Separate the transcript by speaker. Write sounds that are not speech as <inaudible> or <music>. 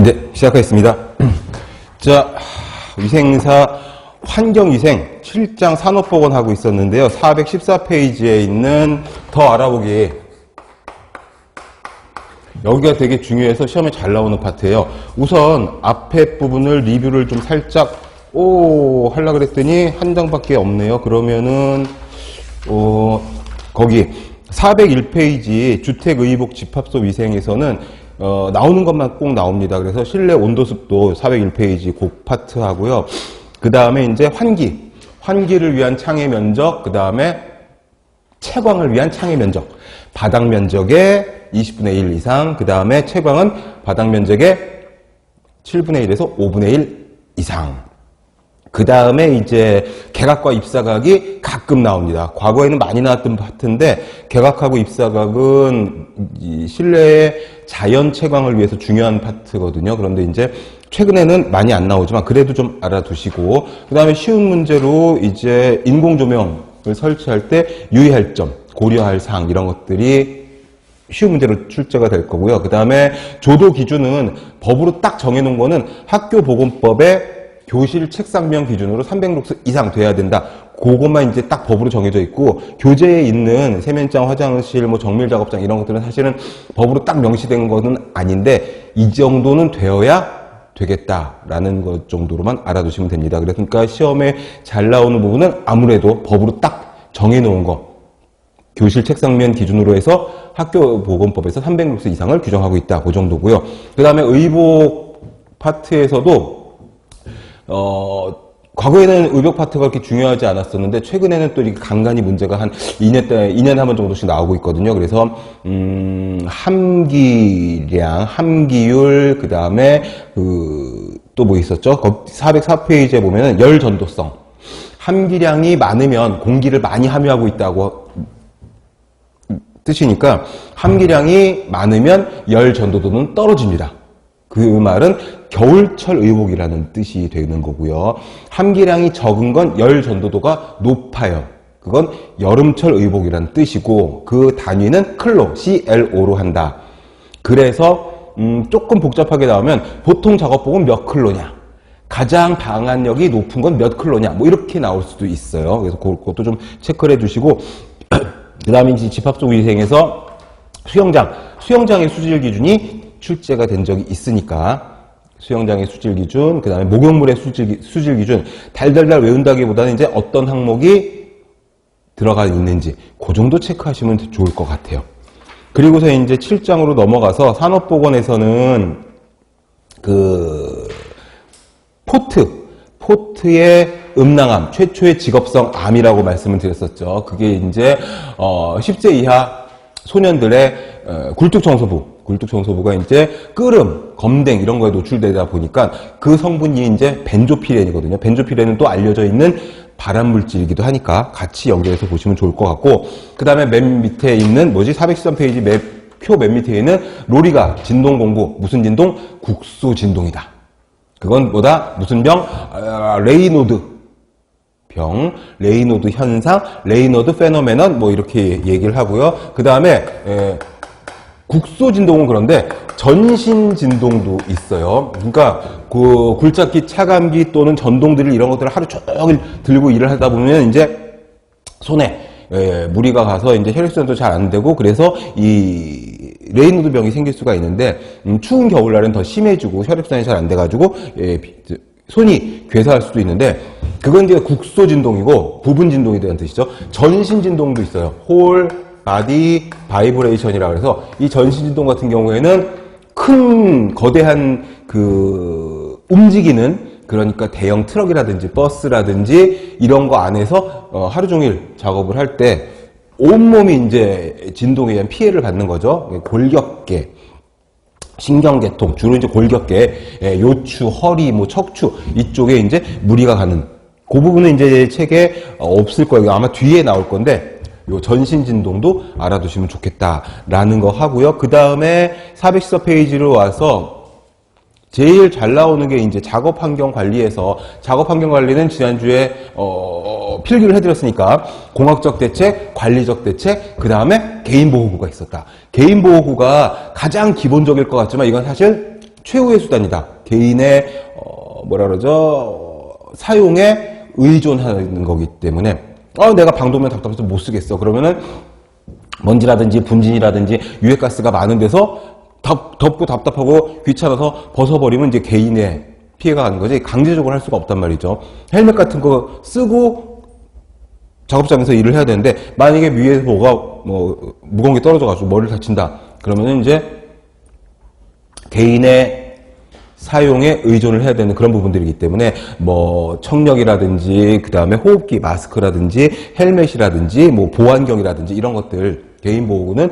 Speaker 1: 네, 시작하겠습니다. <clears throat> 자, 위생사 환경위생 7장 산업보건 하고 있었는데요. 414페이지에 있는 더 알아보기. 여기가 되게 중요해서 시험에 잘 나오는 파트예요. 우선 앞에 부분을 리뷰를 좀 살짝 오 하려 그랬더니 한 장밖에 없네요. 그러면은 어 거기 401페이지 주택의복 집합소 위생에서는 어, 나오는 것만 꼭 나옵니다. 그래서 실내 온도 습도 401페이지 곡 파트 하고요. 그 다음에 이제 환기, 환기를 위한 창의 면적, 그 다음에 채광을 위한 창의 면적, 바닥 면적의 20분의 1 이상, 그 다음에 채광은 바닥 면적의 7분의 1에서 5분의 1 이상. 그 다음에 이제 개각과 입사각이 가끔 나옵니다. 과거에는 많이 나왔던 파트인데 개각하고 입사각은 이 실내의 자연 채광을 위해서 중요한 파트거든요. 그런데 이제 최근에는 많이 안 나오지만 그래도 좀 알아두시고 그 다음에 쉬운 문제로 이제 인공 조명을 설치할 때 유의할 점, 고려할 사항 이런 것들이 쉬운 문제로 출제가 될 거고요. 그 다음에 조도 기준은 법으로 딱 정해놓은 거는 학교보건법에 교실 책상명 기준으로 300룩스 이상 돼야 된다. 그것만 이제 딱 법으로 정해져 있고 교재에 있는 세면장, 화장실, 뭐 정밀 작업장 이런 것들은 사실은 법으로 딱 명시된 거는 아닌데 이 정도는 되어야 되겠다라는 것 정도로만 알아두시면 됩니다. 그러니까 시험에 잘 나오는 부분은 아무래도 법으로 딱 정해놓은 거 교실 책상면 기준으로 해서 학교보건법에서 300룩스 이상을 규정하고 있다. 그 정도고요. 그 다음에 의복 파트에서도 어, 과거에는 의복 파트가 그렇게 중요하지 않았었는데 최근에는 또 이렇게 간간히 문제가 한 2년 때 2년에 한번 정도씩 나오고 있거든요. 그래서 음, 함기량, 함기율 그다음에 그 또 뭐 있었죠? 404페이지에 보면은 열 전도성. 함기량이 많으면 공기를 많이 함유하고 있다고 뜻이니까 함기량이 많으면 열 전도도는 떨어집니다. 그 말은 겨울철 의복이라는 뜻이 되는 거고요. 함기량이 적은 건 열 전도도가 높아요. 그건 여름철 의복이라는 뜻이고 그 단위는 클로, CLO로 한다. 그래서 음, 조금 복잡하게 나오면 보통 작업복은 몇 클로냐? 가장 방한력이 높은 건 몇 클로냐? 뭐 이렇게 나올 수도 있어요. 그래서 그것도 좀 체크를 해 주시고 <clears throat> 그 다음에 이제 집합적 위생에서 수영장, 수영장의 수질 기준이 출제가 된 적이 있으니까 수영장의 수질 기준, 그 다음에 목욕물의 수질, 기- 수질 기준 달달달 외운다기보다는 이제 어떤 항목이 들어가 있는지 그 정도 체크하시면 좋을 것 같아요. 그리고서 이제 7장으로 넘어가서 산업보건에서는 그 포트, 포트의 음낭암, 최초의 직업성 암이라고 말씀을 드렸었죠. 그게 이제 어 10세 이하 소년들의 어, 굴뚝 청소부, 굴뚝청소부가 이제 끓음, 검댕 이런 거에 노출되다 보니까 그 성분이 이제 벤조피렌이거든요. 벤조피렌은 또 알려져 있는 발암 물질이기도 하니까 같이 연결해서 보시면 좋을 것 같고 그 다음에 맨 밑에 있는 뭐지 413페이지 표맨 밑에 있는 로리가 진동 공부 무슨 진동 국소 진동이다. 그건 뭐다? 무슨 병? 아, 레이노드 병, 레이노드 현상, 레이노드 페노메넌 뭐 이렇게 얘기를 하고요. 그 다음에 국소 진동은 그런데 전신 진동도 있어요. 그러니까 그 굴착기, 차감기 또는 전동드릴 이런 것들을 하루 종일 들고 일을 하다 보면 이제 손에 예, 무리가 가서 이제 혈액순환도 잘 안 되고 그래서 이 레이노드 병이 생길 수가 있는데 음, 추운 겨울날은 더 심해지고 혈액순환이 잘 안 돼가지고 예, 비- 손이 괴사할 수도 있는데 그건 이제 국소 진동이고 부분 진동이 되는 뜻이죠. 전신 진동도 있어요. 홀, 바디, 바이브레이션이라고 해서 이 전신 진동 같은 경우에는 큰 거대한 그 움직이는 그러니까 대형 트럭이라든지 버스라든지 이런 거 안에서 어, 하루 종일 작업을 할 때 온몸이 이제 진동에 의한 피해를 받는 거죠. 골격계, 신경계통, 주로 이제 골격계, 예, 요추, 허리, 뭐 척추 이쪽에 이제 무리가 가는 그 부분은 이제 책에 어, 없을 거예요. 아마 뒤에 나올 건데 요 전신 진동도 알아두시면 좋겠다라는 거 하고요. 그 다음에 414페이지로 와서 제일 잘 나오는 게 이제 작업 환경 관리에서 작업 환경 관리는 지난주에 어, 필기를 해드렸으니까 공학적 대책, 관리적 대책, 그 다음에 개인 보호구가 있었다. 개인 보호구가 가장 기본적일 것 같지만 이건 사실 최후의 수단이다. 개인의 어, 뭐라 그러죠? 어, 사용에 의존하는 거기 때문에 어 내가 방독면 답답해서 못 쓰겠어. 그러면은 먼지라든지 분진이라든지 유해가스가 많은 데서 덥, 덥고 답답하고 귀찮아서 벗어버리면 이제 개인의 피해가 가는 거지 강제적으로 할 수가 없단 말이죠. 헬멧 같은 거 쓰고 작업장에서 일을 해야 되는데 만약에 위에서 뭐가 뭐 무거운 게 떨어져가지고 머리를 다친다. 그러면은 이제 개인의 사용에 의존을 해야 되는 그런 부분들이기 때문에 뭐 청력이라든지 그 다음에 호흡기 마스크라든지 헬멧이라든지 뭐 보안경이라든지 이런 것들 개인 보호는